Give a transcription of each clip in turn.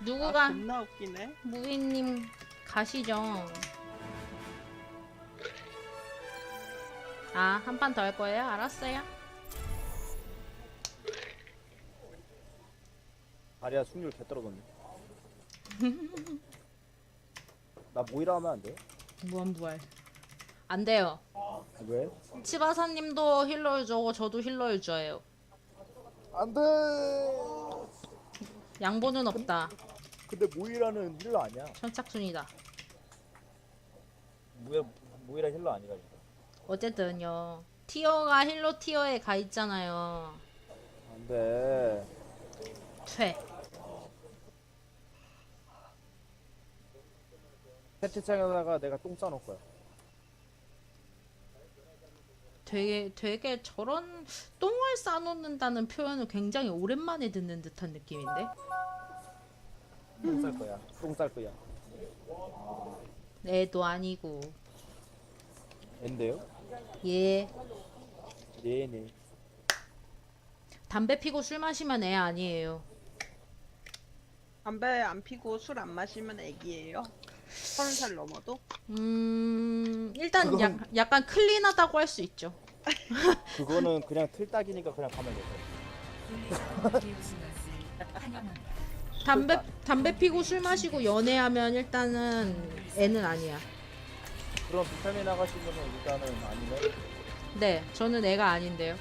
누구가 아, 겁나 웃기네. 무인님 가시죠. 아, 한 판 더 할 거예요? 알았어요. 다리야 승률 개 떨어졌네. 나 모이라 하면 안 돼? 무한부활. 안 돼요. 아, 왜? 치바사님도 힐러 유저고 저도 힐러 유저예요. 안 돼. 양보는 없다. 근데 모이라는 힐러 아니야. 선착순이다. 모이라 모이라 힐러 아니라니까. 어쨌든요. 티어가 힐러 티어에 가 있잖아요. 안 돼. 퇴. 채팅창에다가 내가 똥 싸놓을 거야. 되게 되게 저런 똥을 싸놓는다는 표현을 굉장히 오랜만에 듣는 듯한 느낌인데. 똥쌀 거야. 똥쌀 거야. 애도 아니고. 엔데요? 예. 네네. 담배 피고 술 마시면 애 아니에요. 담배 안 피고 술 안 마시면 애기예요. 서른 살 넘어도? 음, 일단 그건- 약, 약간 클린하다고 할 수 있죠. 그거는 그냥 틀딱이니까 그냥 가면 돼. 담배 담배 피고 술 마시고 연애하면 일단은 애는 아니야. 그럼 비타민 나가시면은 일단은 아니네. 네, 저는 애가 아닌데요.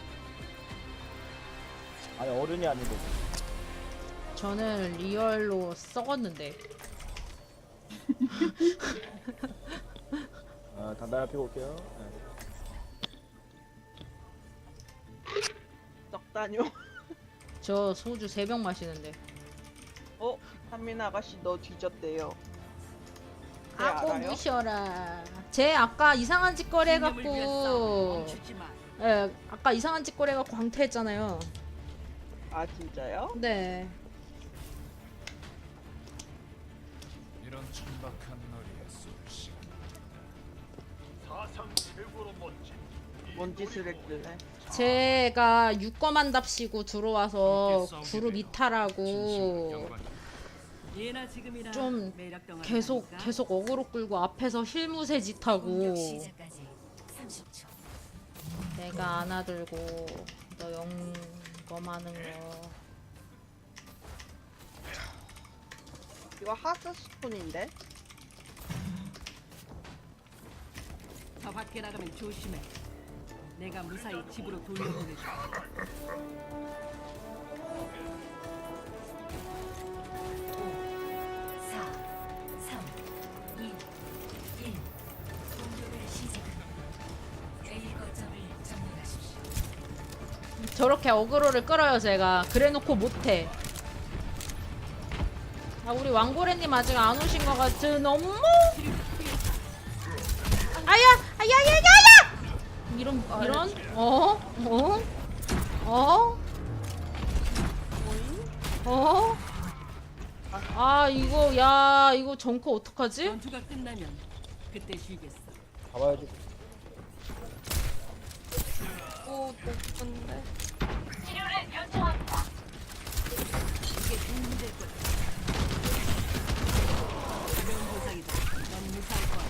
아니 어른이 아니고. 저는 리얼로 썩었는데. 아 담배 하나 피고 올게요. 네. 다뇨. 저 소주 3병 마시는데. 어? 한민 아가씨 너 뒤졌대요. 네, 아고 알아요? 무셔라. 제 아까 이상한 짓거리 해갖고, 예, 아까 이상한 짓거리 해갖고 광태했잖아요. 아 진짜요? 네. 이런 천박한 놀이에 쏠 시간 뭔 짓을 했길래? 제가 유검한답시고 들어와서 그룹 이탈하고 좀 계속? 계속 어그로 끌고 앞에서 힐무새 짓하고 시작까지 30초. 내가 안아들고 너 영검하는 거 이거 하스스톤인데? 더 밖에 나가면 조심해. 내가 무사히 집으로 돌려보내줘. 4, 3, 2, 1. 공격을 시작합니다. A 거점을 점령하십시오. 저렇게 어그로를 끌어요 제가 그래놓고 못해 아 우리 왕고래님 아직 안 오신 것 같은 엄마 아야 아야야야야 이런 이런 어? 어? 어? 어? 아 이거 야 이거 정커 어떡하지? 전투가 끝나면 그때 쉬겠어. 가봐야지. 오 높은데? 이게 도움될 거야. 가벼운 보상이다. 넌 무사할 거야.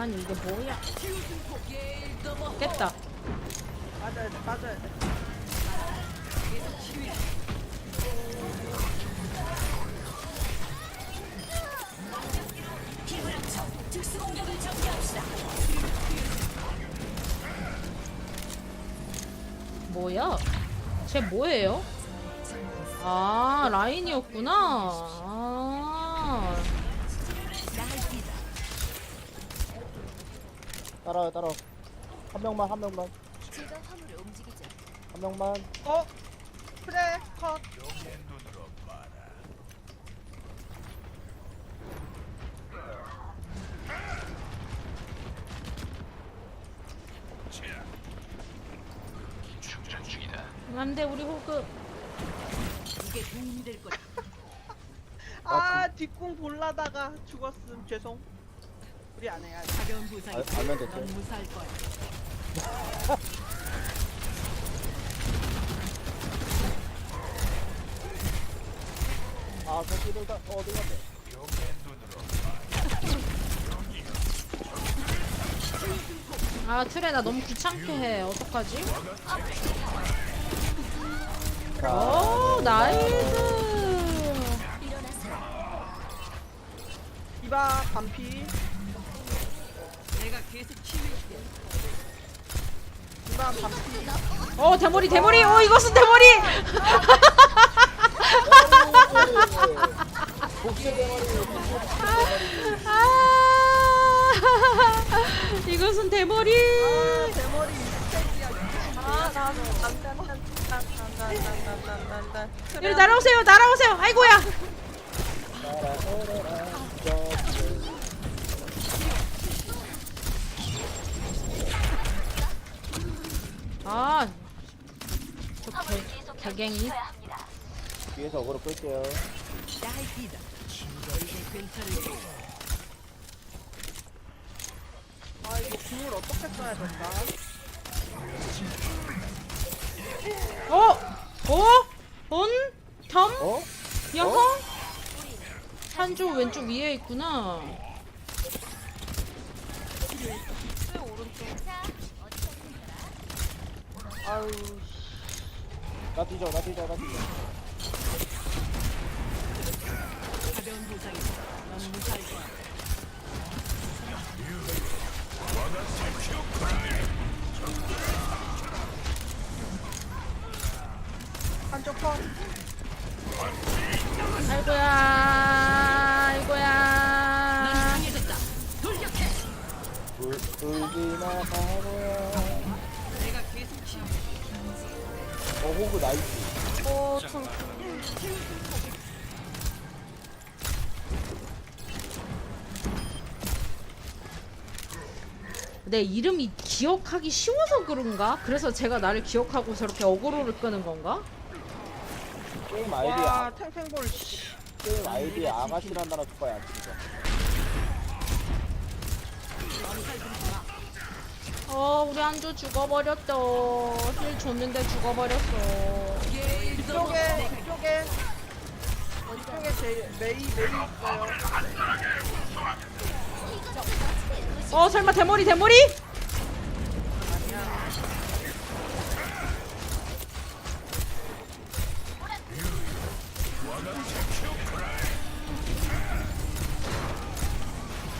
아니 이게 뭐야 깼다 맞아야 돼. 맞아야 돼. 뭐야? 쟤 뭐예요? 아 라인이었구나. 아, 따라와 따라와. 한 명만 한 명만. 제가 화물을 움직이죠. 한 명만. 어? 그래 컷. 충전 중이다. 안돼 우리 호그. 이게 도움이 될 거야. 아 뒷궁 볼라다가 죽었음 죄송. 우리 안 해야 돼. 가벼운 부상이다. 알- 알면 됐죠. 넌 무사할 거야. 아, 새끼들 다 어디 갔네? 아 트레 나 너무 귀찮게 해. 어떡하지? 자, 오 나이스. 이봐 반피. 어 대머리 대머리. 어 이것은 대머리. 아, 이것은 대머리. 여기 날아오세요 날아오세요. 아이고야. 아. 저 개, 개갱이. 뒤에서 어그로 끌게요. 아 이거 궁을 어떻게 써야 될까? 어? 어? 온? 텀? 어? 여호? 한조 왼쪽 위에 있구나. 아우 나 뒤져 나 뒤져 나 뒤져. 한쪽 컷. 아이고야 아이고야. 돌기나 호그 나이스. 오, 참. 내 이름이 기억하기 쉬워서 그런가? 그래서 제가 나를 기억하고 저렇게 어그로를 끄는 건가? 게임 아이디, 와 아, 탱탱볼 씨. 게임 아이디 아가씨란 단어 줄거야, 진짜. 어, 우리 한조 죽어버렸어. 힐 줬는데 죽어버렸어. 이쪽에 이쪽에 이쪽에 제 메이 메이 있어요. 어, 설마 대머리, 대머리?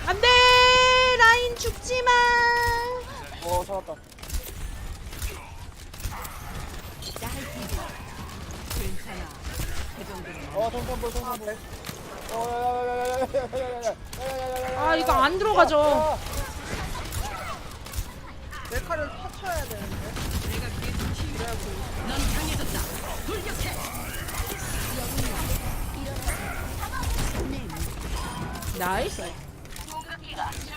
안 돼! 라인 죽지 마! 어 잡았다 어 정산불 정산불 아 이거 안 들어가죠. 메카를 터쳐야 되는데. 나이스.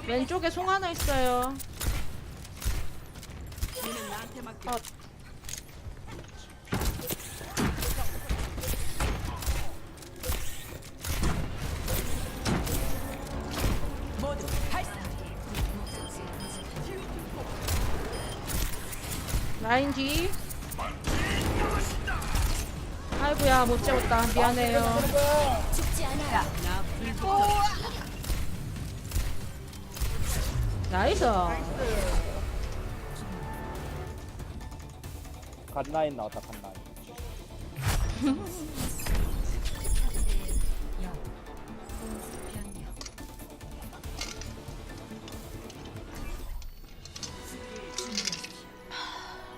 왼쪽에 송 하나 있어요. 아. 라인 뒤 아이고야 못 잡았다. 미안해요. 나이스. 갓라인 나왔다, 갓라인.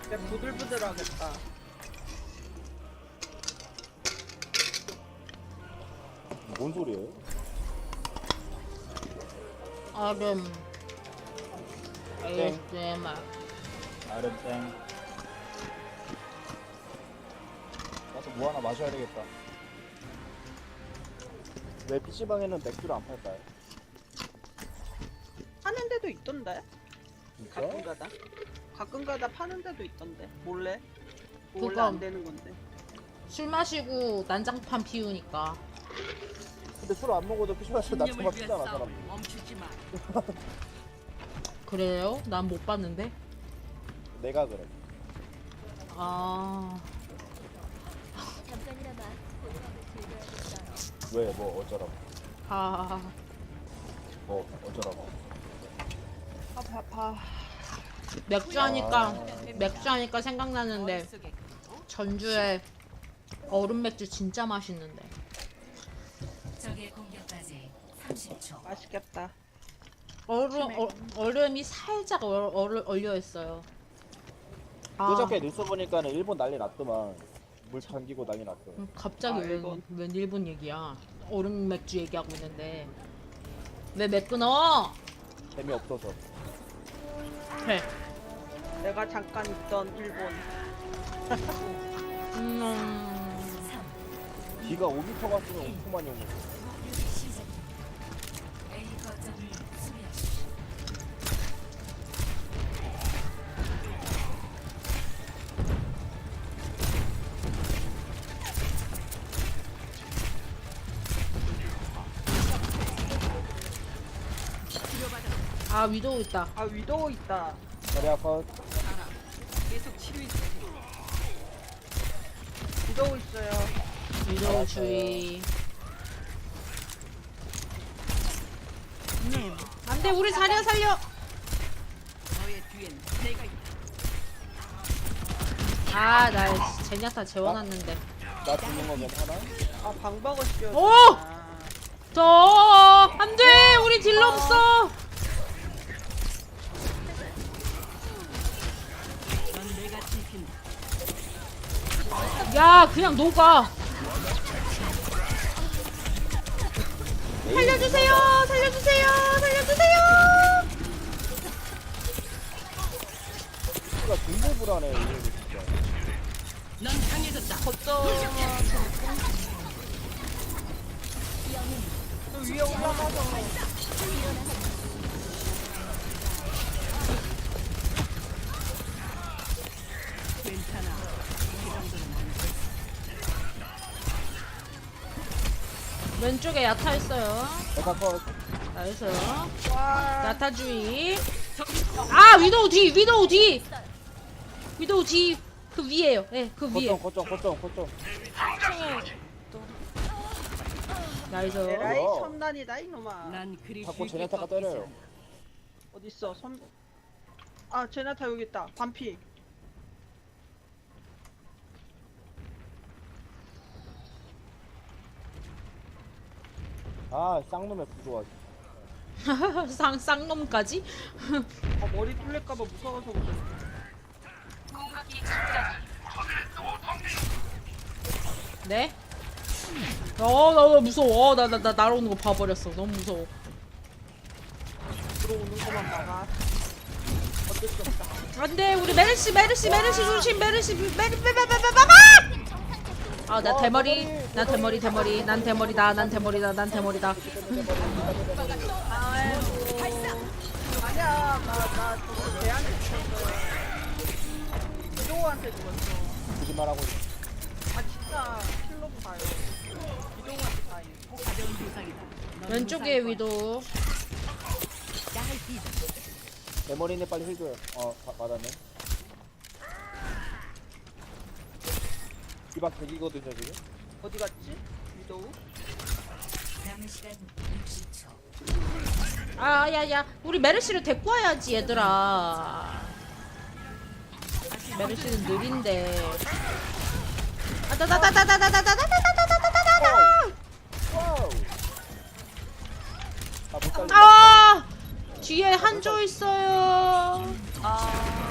얘 부들부들하겠다. 뭔 소리예요? 얼음. 땡. ASMR. 아름땡. 나도 뭐 하나 마셔야 되겠다. 왜 PC방에는 맥주를 안 팔까요? 파는 데도 있던데. 진짜? 가끔 가다. 가끔 가다 파는 데도 있던데. 몰래. 몰래 그거- 안 되는 건데. 술 마시고 난장판 피우니까. 근데 술 안 먹어도 PC방에서 낮잠만 피잖아 사람. 멈추지 마. 그래요? 난 못 봤는데. 내가 그래. 아. 잠깐이나마 보상을 즐겨야겠어요. 왜 뭐 어쩌라고? 아. 뭐 어쩌라고? 아 바빠. 맥주 하니까 아. 맥주 하니까 생각나는데 전주에 얼음 맥주 진짜 맛있는데. 적의 공격까지 30초. 맛있겠다. 얼음 어, 얼음이 살짝 얼, 얼, 얼려 있어요. 아, 그저께 뉴스 보니까는 일본 난리 났더만 물 잠기고 난리 났어. 음, 갑자기 아, 웬, 일본. 웬 일본 얘기야? 얼음 맥주 얘기하고 있는데 왜 맥 끊어? 재미 없어서. 그래. 내가 잠깐 있던 일본. 음, 비가 5m 갔으면 엄청 많이 오는 거. A 아 위도우 있다. 아 위도우 있다. 머리 아파. 계속 치료해. 위도우 있어요. 위도우. 주의. 안돼 우리 자리야 살려. 너의 뒤엔 내가 있다. 아나 제냐타 재워놨는데. 나 죽는 거 괜찮아? 아 방박을 씌워. 오! 저 안돼 우리 딜러 없어. 야 그냥 녹아. 살려주세요 살려주세요 살려주세요. 피가 굉장히 불안해 이거 진짜. 넌 강해졌다. 저 위에 올라가서 괜찮아. 이 정도는 안 돼. 왼쪽에 야타 있어요. 내가. 나이스. 와. 야타 주의. 아 위도우 뒤 위도우 뒤. 위도우 뒤. 그 위에요. 예, 그 위에. 거점 거점 거점 거점. 나이스. 에라이 뭐야? 첨단이다 이놈아. 난 그리 자꾸 꺾이지 때려요. 있어? 선. 아 제나타 여기 있다. 반피. 아 쌍놈의 구조화. 쌍 쌍놈까지? 아 머리 뚫릴까봐 무서워서 그래. 네? 어, 나, 나 무서워. 나, 나, 나 날아오는 거 봐버렸어. 너무 무서워. 들어오는 것만 막아. 어쩔 수 없다. 안 돼, 우리 메르시, 메르시, 메르시 조심, 메르시, 메르, 메르, 메르, 메르, 메르, 아, 나 와, 대머리, 난 대머리, 대머리, 난 대머리다, 난 대머리다, 난 대머리다. 아니야, 나나. 이동호한테 죽었어. 거짓말하고. 아 진짜 킬러도 봐요. 이동호한테 봐요. 왼쪽에. 위도. 내 머리는 빨리 힐 줘요. 어 바- 받았네. 이박 대기거든요 지금. 어디 갔지? 위도우? 남은 시간 60초. 아, 야, 야, 우리 메르시를 데리고 와야지, 얘들아. 메르시는 느린데. 아, 나. 와우. 아못. 아! 뒤에 한조 있어요. 아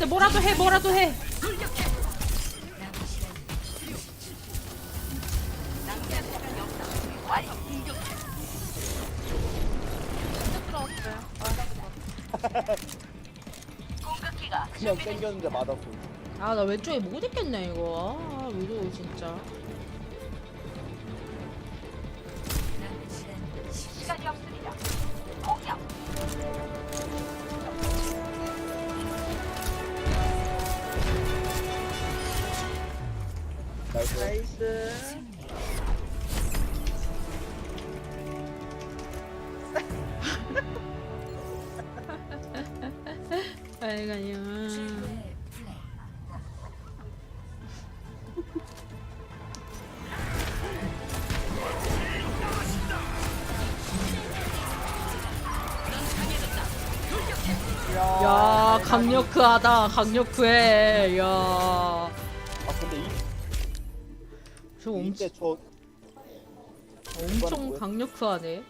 진짜 뭐라도 해 뭐라도 해. 그냥 땡겼는데 맞았고. 아 나 왼쪽에 뭐 못 있겠네 이거. 아왜 이러고 진짜. 플레이. 야 강력하다 강력해 야 아 근데 이 저 엄청 이때 저 엄청 뭐야? 강력하네